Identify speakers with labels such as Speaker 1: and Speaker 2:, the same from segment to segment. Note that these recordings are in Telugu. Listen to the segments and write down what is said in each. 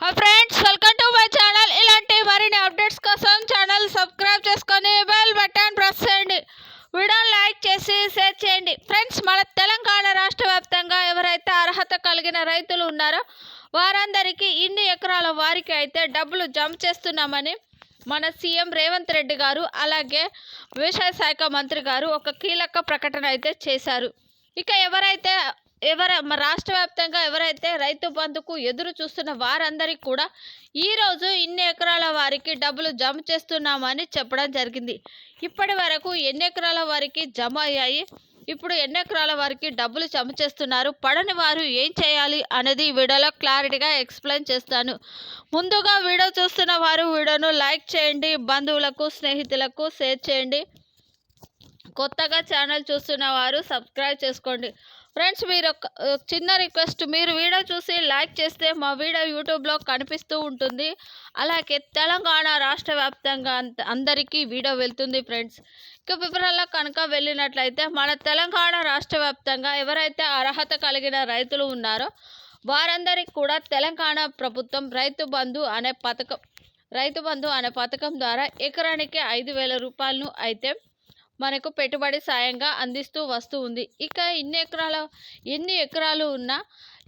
Speaker 1: Hi friends welcome to my channel ఇలాంటి మరిన్ని అప్డేట్స్ కోసం ఛానల్ సబ్స్క్రైబ్ చేసుకొని బెల్ బటన్ ప్రెస్ చేయండి. వీడియో లైక్ చేసి షేర్ చేయండి. ఫ్రెండ్స్ మన తెలంగాణ రాష్ట్ర వ్యాప్తంగా ఎవరైతే అర్హత కలిగిన రైతులు ఉన్నారో వారందరికీ ఇన్ని ఎకరాల వారికి అయితే డబ్బులు జమ చేస్తున్నామని మన సీఎం రేవంత్ రెడ్డి గారు అలాగే వ్యవసాయ శాఖ మంత్రి గారు ఒక కీలక ప్రకటన అయితే చేశారు. ఇక ఎవరైతే ఎవర రాష్ట్ర వ్యాప్తంగా ఎవరైతే రైతు బంధుకు ఎదురు చూస్తున్న వారందరికీ కూడా ఈరోజు ఇన్ని ఎకరాల వారికి డబ్బులు జమ చేస్తున్నామని చెప్పడం జరిగింది. ఇప్పటి వరకు ఎన్ని ఎకరాల వారికి జమ అయ్యాయి? ఇప్పుడు ఎన్ని ఎకరాల వారికి డబ్బులు జమ చేస్తున్నారు? పడని వారు ఏం చేయాలి అనేది వీడియోలో క్లారిటీగా ఎక్స్ప్లెయిన్ చేస్తాను. ముందుగా వీడియో చూస్తున్న వారు వీడియోను లైక్ చేయండి బంధువులకు స్నేహితులకు షేర్ చేయండి. కొత్తగా ఛానల్ చూస్తున్న వారు సబ్స్క్రైబ్ చేసుకోండి. ఫ్రెండ్స్ మీరు ఒక చిన్న రిక్వెస్ట్ మీరు వీడియో చూసి లైక్ చేస్తే మా వీడియో యూట్యూబ్లో కనిపిస్తూ ఉంటుంది. అలాగే తెలంగాణ రాష్ట్ర వ్యాప్తంగా అందరికీ వీడియో వెళ్తుంది ఫ్రెండ్స్. ఇక వివరాల్లో కనుక వెళ్ళినట్లయితే మన తెలంగాణ రాష్ట్ర వ్యాప్తంగా ఎవరైతే అర్హత కలిగిన రైతులు ఉన్నారో వారందరికీ కూడా తెలంగాణ ప్రభుత్వం రైతు బంధు అనే పథకం రైతు బంధు అనే పథకం ద్వారా ఎకరానికి ఐదు వేల రూపాయలను అయితే మనకు పెట్టుబడి సాయంగా అందిస్తూ వస్తూ ఉంది. ఇక ఇన్ని ఎకరాల ఎన్ని ఎకరాలు ఉన్నా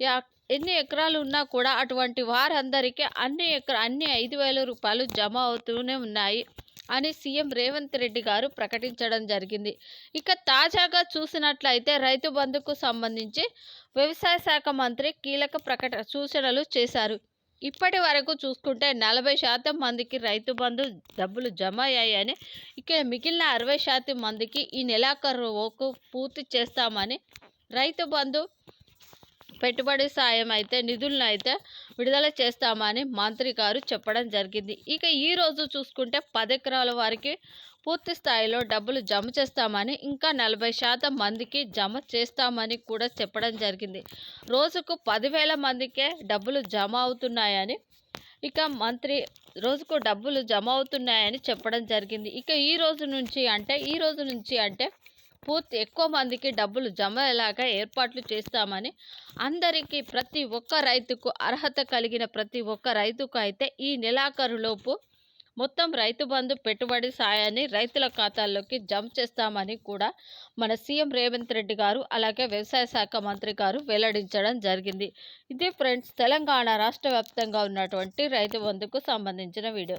Speaker 1: యా- ఎన్ని ఎకరాలు ఉన్నా కూడా అటువంటి వారందరికీ అన్ని ఎకరా అన్ని ఐదు వేల రూపాయలు జమ అవుతూనే ఉన్నాయి అని సీఎం రేవంత్ రెడ్డి గారు ప్రకటించడం జరిగింది. ఇక తాజాగా చూసినట్లయితే రైతు బంధుకు సంబంధించి వ్యవసాయ శాఖ మంత్రి కీలక ప్రకటన సూచనలు చేశారు. ఇప్పటి వరకు చూసుకుంటే నలభై శాతం మందికి రైతు బంధు డబ్బులు జమ అయ్యాయని ఇక మిగిలిన అరవై శాతం మందికి ఈ నెలాఖరుకు పూర్తి చేస్తామని రైతు బంధు పెట్టుబడి సాయం అయితే నిధులను అయితే విడుదల చేస్తామని మంత్రి గారు చెప్పడం జరిగింది. ఇక ఈ రోజు చూసుకుంటే పది ఎకరాల వారికి పూర్తి స్థాయిలో డబ్బులు జమ చేస్తామని ఇంకా నలభై శాతం మందికి జమ చేస్తామని కూడా చెప్పడం జరిగింది. రోజుకు పదివేల మందికే డబ్బులు జమ అవుతున్నాయని ఇక మంత్రి రోజుకు డబ్బులు జమ అవుతున్నాయని చెప్పడం జరిగింది. ఇక ఈ రోజు నుంచి అంటే ఈ రోజు నుంచి అంటే పూర్తి ఎక్కువ మందికి డబ్బులు జమ అయ్యేలాగా ఏర్పాట్లు చేస్తామని అందరికీ ప్రతి ఒక్క రైతుకు అర్హత కలిగిన ప్రతి ఒక్క రైతుకు అయితే ఈ నెలాఖరులోపు మొత్తం రైతు బంధు పెట్టుబడి సాయాన్ని రైతుల ఖాతాల్లోకి జమ చేస్తామని కూడా మన సీఎం రేవంత్ రెడ్డి గారు అలాగే వ్యవసాయ శాఖ మంత్రి గారు వెల్లడించడం జరిగింది. ఇది ఫ్రెండ్స్ తెలంగాణ రాష్ట్ర వ్యాప్తంగా ఉన్నటువంటి రైతు బంధుకు సంబంధించిన వీడియో.